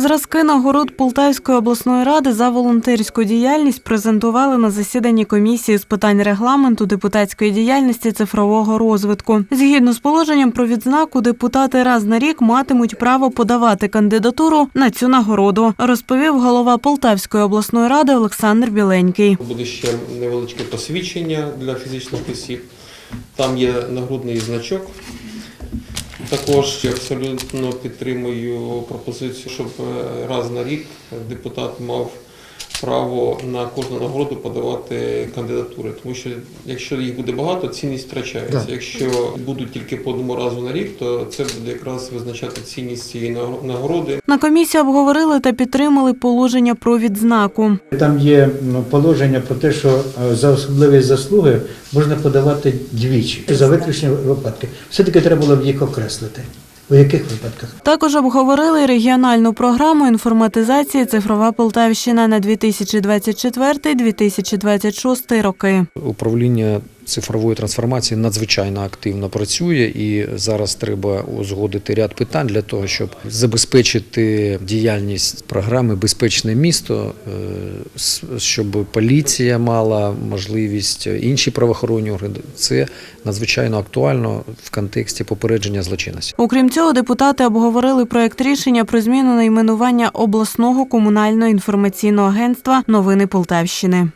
Зразки нагород Полтавської обласної ради за волонтерську діяльність презентували на засіданні комісії з питань регламенту депутатської діяльності цифрового розвитку. Згідно з положенням про відзнаку, депутати раз на рік матимуть право подавати кандидатуру на цю нагороду, розповів голова Полтавської обласної ради Олександр Біленький. Буде ще невеличке посвідчення для фізичних осіб. Там є нагрудний значок. Також я абсолютно підтримую пропозицію, щоб е, раз на рік депутат мав право на кожну нагороду подавати кандидатури. Тому що якщо їх буде багато, цінність втрачається. Так. Якщо будуть тільки по одному разу на рік, то це буде якраз визначати цінність цієї нагороди. На комісії обговорили та підтримали положення про відзнаку. Там є ну, положення про те, що е, за особливі заслуги можна подавати двічі за виключні випадки. Все-таки треба було б їх окреслити. У яких випадках? Також обговорили регіональну програму інформатизації Цифрова Полтавщина на 2024-2026 роки. Управління цифрової трансформації надзвичайно активно працює, і зараз треба узгодити ряд питань для того, щоб забезпечити діяльність програми Безпечне місто, е, щоб поліція мала можливість, інші правоохоронні органи. Це надзвичайно актуально в контексті попередження злочинності. Окрім цього, депутати обговорили проект рішення про зміну найменування обласного комунального інформаційного агентства Новини Полтавщини.